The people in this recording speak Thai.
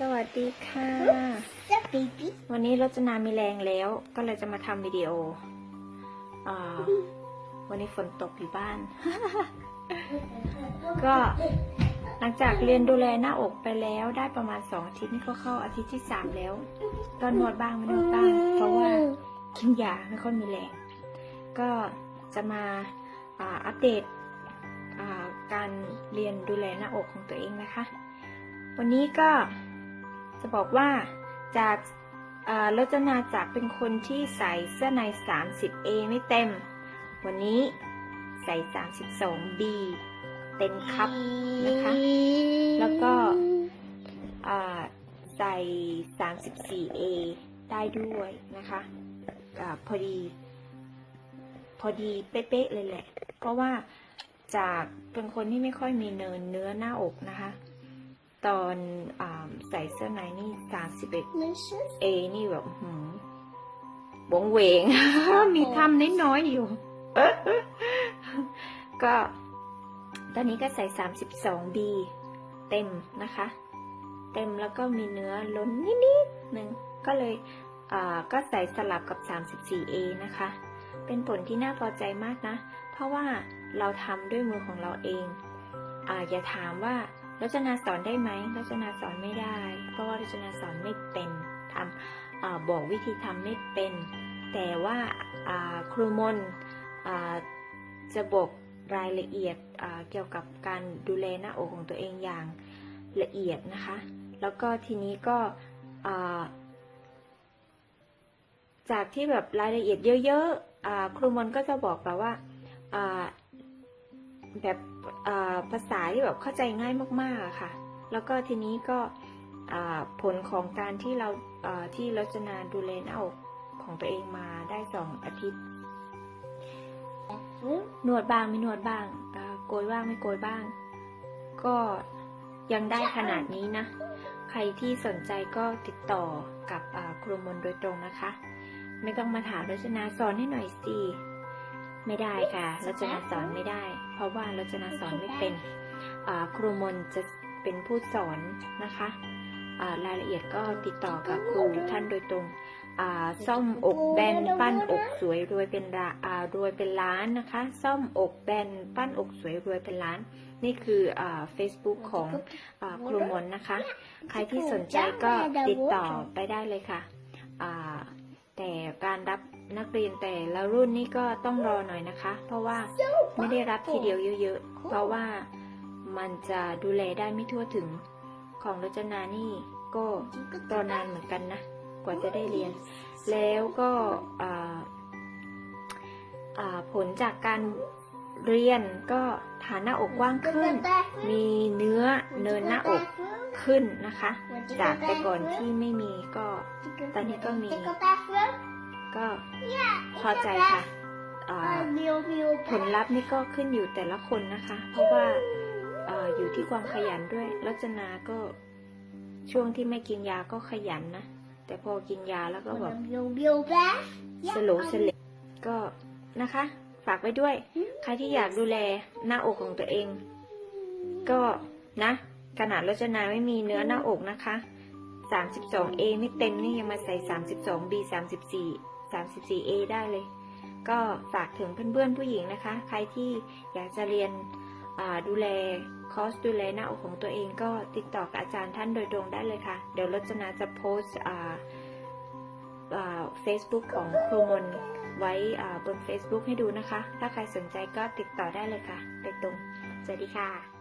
สวัสดีค่ะ The baby. วันนี้รจนามีแรงแล้ว ก็เลยจะมาทำวิดีโออ่าวันนี้ฝนตกอยู่บ้าน ก็หลังจากเรียนดูแลหน้าอกไปแล้วได้ประมาณสองอาทิตย์นี่ก็เข้าอาทิตย์ที่สามแล้ว ก็นวดบ้างไม่นวดบ้าง เพราะว่ากินยาไม่ค่อยมีแรง ก็จะมาอ่าอัปเดตอ่าการเรียนดูแลหน้าอกของตัวเองนะคะ วันนี้ก็จะบอกว่าจากรจนาจากเป็นคนที่ใส่เสื้อใน 30A ไม่เต็ม วันนี้ใส่ 32B เต็มครับนะคะ แล้วก็ใส่ 34A ได้ด้วยนะคะอพอดี พอดีเป๊ะๆเลยแหละ เพราะว่าจากเป็นคนที่ไม่ค่อยมีเนินเนื้อหน้าอกนะคะ ตอนอาใส่เสื้อในนี่ 31A นี่แบบหืมบงเหวง มีทำน้อยๆอยู่ ก็ตอนนี้ก็ใส่ 32B เต็มนะคะ เต็มแล้วก็มีเนื้อล้นนิดๆหนึ่งก็เลยอ่าก็ใส่สลับกับ 34A นะคะ เป็นผลที่น่าพอใจมากนะ เพราะว่าเราทำด้วยมือของเราเองอาอย่าถามว่า รัชนาสอนได้ไหมรัชนาสอนไม่ได้ เพราะว่ารัชนาสอนไม่เป็นทำอบอกวิธีทำไม่เป็น แต่ว่าครูมนจะบอกรายละเอียดเกี่ยวกับการดูแลหน้าอกของตัวเองอย่างละเอียดนะคะ แล้วก็ทีนี้ก็จากที่แบบรายละเอียดเยอะๆครูมนก็จะบอกแบบว่า แบบภาษาที่แบบเข้าใจง่ายมากๆค่ะ แล้วก็ทีนี้ก็ผลของการที่เราที่รจนาดูแลน้าอกของตัวเองมาได้สองอาทิตย์หนวดบางไม่หนวดบางโกยบ้างไม่โกยบ้าง ก็ยังได้ขนาดนี้นะ ใครที่สนใจก็ติดต่อกับครูมนโดยตรงนะคะ ไม่ต้องมาถามรจนาสอนให้หน่อยสิ ไม่ได้ค่ะรจนาสอนไม่ได้ เพราะว่ารจนาสอนไม่เป็นอ่าครูมนจะเป็นผู้สอนนะคะอ่ารายละเอียดก็ติดต่อกับครูท่านโดยตรงอ่าซ่อมอกแบนปั้นอกสวยรวยเป็นราอ่ารวยเป็นล้านนะคะ ซ่อมอกแบนปั้นอกสวยรวยเป็นล้าน นี่คืออ่า Facebook ของอ่าครูมนนะคะ ใครที่สนใจก็ติดต่อไปได้เลยค่ะอ่า แต่การรับนักเรียนแต่ละรุ่นนี่ก็ต้องรอหน่อยนะคะ เพราะว่าไม่ได้รับทีเดียวเยอะๆ เพราะว่ามันจะดูแลได้ไม่ทั่วถึงของรจนานี่ก็รอนานเหมือนกันนะ กว่าจะได้เรียน แล้วก็ผลจากการเรียนก็ฐานหน้าอกกว้างขึ้น มีเนื้อเนินหน้าอก ขึ้นนะคะ จากแต่ก่อนที่ไม่มีก็ ตอนนี้ก็มี ก็พอใจค่ะอ่าผลลัพธ์นี่ก็ขึ้นอยู่แต่ละคนนะคะ เพราะว่าเอออยู่ที่ความขยันด้วยรัชนาก็ช่วงที่ไม่กินยาก็ขยันนะ แต่พอกินยาแล้วก็แบบสโลว์สเลก็นะคะ ฝากไว้ด้วย ใครที่อยากดูแลหน้าอกของตัวเอง ก็นะ ขนาดรจนาไม่มีเนื้อหน้าอกนะคะ 32A ไม่เต็มนี่ยังมาใส่ 32B 34 34A ได้เลย ก็ฝากถึงเพื่อนๆผู้หญิงนะคะ ใครที่อยากจะเรียนดูแลคอร์สดูแลหน้าอกของตัวเองก็ติดต่อกับอาจารย์ท่านโดยตรงได้เลยค่ะ เดี๋ยวรจนาจะโพสเฟซบุ๊กของครูมนไว้บน Facebook ให้ดูนะคะ ถ้าใครสนใจก็ติดต่อได้เลยค่ะโดยตรง สวัสดีค่ะ